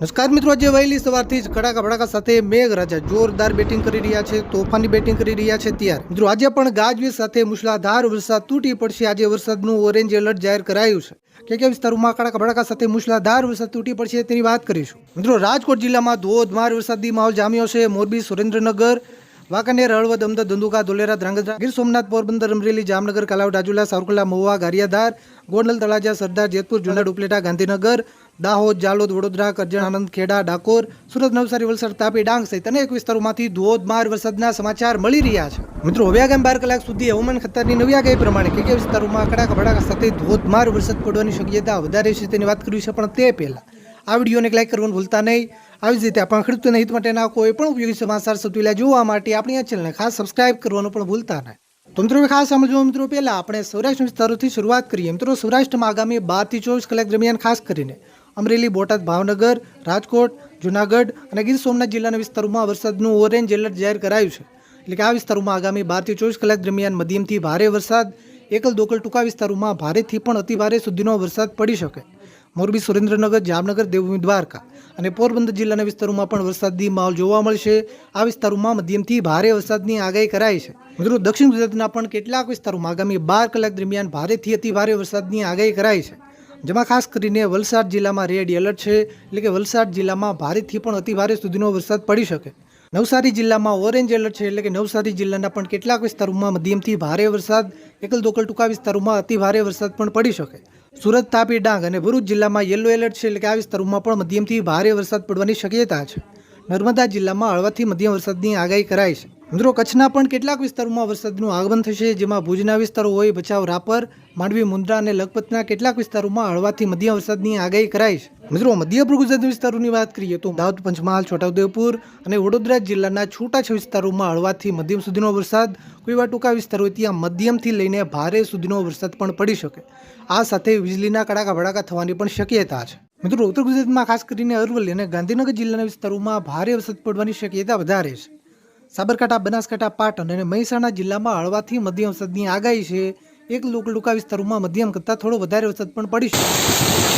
નમસ્કાર મિત્રો, આજે વહેલી સવારથી જ કડાકા ભડાકા સાથે મેઘરાજા જોરદાર બેટિંગ કરી રહ્યા છે તોફાની બેટિંગ કરી રહ્યા છે ત્યાર મિત્રો, આજે પણ ગાજવીજ સાથે મુશળાધાર વરસાદ તૂટી પડશે. આજે વરસાદનું ઓરેન્જ એલર્ટ જાહેર કરાયું છે. કે કયા વિસ્તારોમાં કડાકા ભડાકા સાથે મુશળાધાર વરસાદ તૂટી પડશે તેની વાત કરીશું. મિત્રો, રાજકોટ જિલ્લામાં ધોધમાર વરસાદી માહોલ જામ્યો છે. મોરબી, સુરેન્દ્રનગર, વાંકાનેર, હળવદ, અમદાવાદ ધંધુકા ધોલેરા, ધ્રાંગધ્રા, ગીર સોમનાથ, પોરબંદર, અમરેલી, જામનગર, કાલાવ રાજુલા સાવરકુલા મહુવા, ગારિયાધાર, ગોંડલ, તળાજા, સરદાર, જેતપુર જુનાડ ઉપલેટા, ગાંધીનગર દાહોદ, જાલોદ, વડોદરા, કરજણ આનંદ ખેડા, ડાકોર, સુરત, નવસારી, વલસાડ, તાપી, ડાંગ સહિત અનેક વિસ્તારોમાંથી ધોધમાર વરસાદના સમાચાર મળી રહ્યા છે. મિત્રો, હવે આગામી બાર કલાક સુધી હવામાન ખાતાની નવી આગાહી પ્રમાણે કે વિસ્તારોમાં કડાક ભડાકા સાથે ધોધમાર વરસાદ પડવાની શક્યતા વધારે છે તેની વાત કરવી છે, પણ તે પહેલા આ વિડીયોને લાઈક કરવાનું ભૂલતા નહીં. આવી જ રીતે આપણા ખેડૂતોના હિત માટેના કોઈ પણ ઉપયોગી સમાચાર સૌથી જોવા માટે આપણી આ ચેનલને ખાસ સબસ્ક્રાઇબ કરવાનું પણ ભૂલતા નહીં. તો મિત્રો ખાસ સમજવા મિત્રો, પહેલાં આપણે સૌરાષ્ટ્ર વિસ્તારોથી શરૂઆત કરીએ. મિત્રો, સૌરાષ્ટ્રમાં આગામી બારથી ચોવીસ કલાક દરમિયાન ખાસ કરીને અમરેલી, બોટાદ, ભાવનગર, રાજકોટ, જુનાગઢ અને ગીર સોમનાથ જિલ્લાના વિસ્તારોમાં વરસાદનું ઓરેન્જ એલર્ટ જાહેર કરાયું છે. એટલે કે આ વિસ્તારોમાં આગામી બારથી ચોવીસ કલાક દરમિયાન મધ્યમથી ભારે વરસાદ, એકલ દોકલ ટૂંકા વિસ્તારોમાં ભારેથી પણ અતિભારે સુધીનો વરસાદ પડી શકે. મોરબી, સુરેન્દ્રનગર, જામનગર, દેવભૂમિ, દ્વારકા અને પોરબંદર જિલ્લાના વિસ્તારોમાં પણ વરસાદી માહોલ જોવા મળશે. આ વિસ્તારોમાં મધ્યમથી ભારે વરસાદની આગાહી કરાઈ છે. મિત્રો, દક્ષિણ ગુજરાતના પણ કેટલાક વિસ્તારોમાં આગામી બાર કલાક દરમિયાન ભારેથી અતિ ભારે વરસાદની આગાહી કરાઈ છે. જેમાં ખાસ કરીને વલસાડ જિલ્લામાં રેડ એલર્ટ છે, એટલે કે વલસાડ જિલ્લામાં ભારેથી પણ અતિ ભારે સુધીનો વરસાદ પડી શકે. નવસારી જિલ્લામાં ઓરેન્જ એલર્ટ છે, એટલે કે નવસારી જિલ્લાના પણ કેટલાક વિસ્તારોમાં મધ્યમથી ભારે વરસાદ એકલ દોકલ ટૂંકા વિસ્તારોમાં અતિ ભારે વરસાદ પણ પડી શકે. સુરત, તાપી, ડાંગ અને ભરૂચ જિલ્લામાં યલો એલર્ટ છે, એટલે કે આ વિસ્તારોમાં પણ મધ્યમથી ભારે વરસાદ પડવાની શક્યતા છે. નર્મદા જિલ્લામાં હળવાથી મધ્યમ વરસાદની આગાહી કરાઈ છે. મિત્રો, કચ્છના પણ કેટલાક વિસ્તારોમાં વરસાદનું આગમન થશે, જેમાં ભુજના વિસ્તારો હોય, ભચાઉ, રાપર, માંડવી મુન્દ્રા અને લખપતના કેટલાક વિસ્તારોમાં હળવાથી મધ્યમ વરસાદની આગાહી કરાઈ છે. મિત્રો, મધ્ય ગુજરાત વિસ્તારોની વાત કરીએ તો દાહોદ, પંચમહાલ, છોટાઉદેપુર અને વડોદરા જિલ્લાના છૂટાછવાયા વિસ્તારોમાં હળવાથી મધ્યમ સુધીનો વરસાદ. કોઈ વાર ટૂંકા વિસ્તારો હોય ત્યાં મધ્યમથી લઈને ભારે સુધીનો વરસાદ પણ પડી શકે. આ સાથે વીજળીના કડાકા ભડાકા થવાની પણ શક્યતા છે. મિત્રો, ઉત્તર ગુજરાતમાં ખાસ કરીને અરવલ્લી અને ગાંધીનગર જિલ્લાના વિસ્તારોમાં ભારે વરસાદ પડવાની શક્યતા વધારે છે. સાબરકાંઠા, બનાસકાંઠા, પાટણ અને મહેસાણા જિલ્લામાં હળવાથી મધ્યમ વરસાદની આગાહી છે. એક લોક ટૂંકા વિસ્તારોમાં મધ્યમ કરતાં થોડો વધારે વરસાદ પણ પડી શકે.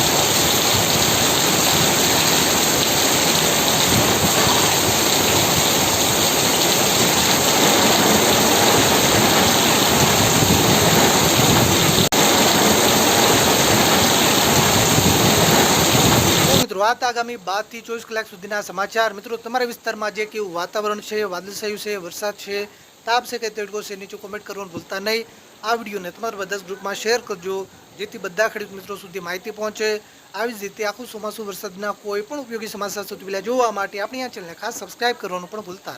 તો મિત્રો આ હતા આગામી બારથી ચોવીસ કલાક સુધીના સમાચાર મિત્રો, તમારા વિસ્તારમાં જે કેવું વાતાવરણ છે, વાદળછાયું છે, વરસાદ છે, તાપ છે કે તેડકો છે, નીચે કોમેન્ટ કરવાનું ભૂલતા નહીં આ વિડીયોને તમારા બધા ગ્રુપમાં શેર કરજો, જેથી બધા ખેડૂત મિત્રો સુધી માહિતી પહોંચે આવી જ રીતે આખું ચોમાસું વરસાદના કોઈ પણ ઉપયોગી સમાચાર સુધી પહેલાં જોવા માટે આપણી આ ચેનલને ખાસ સબસ્ક્રાઇબ કરવાનું પણ ભૂલતા.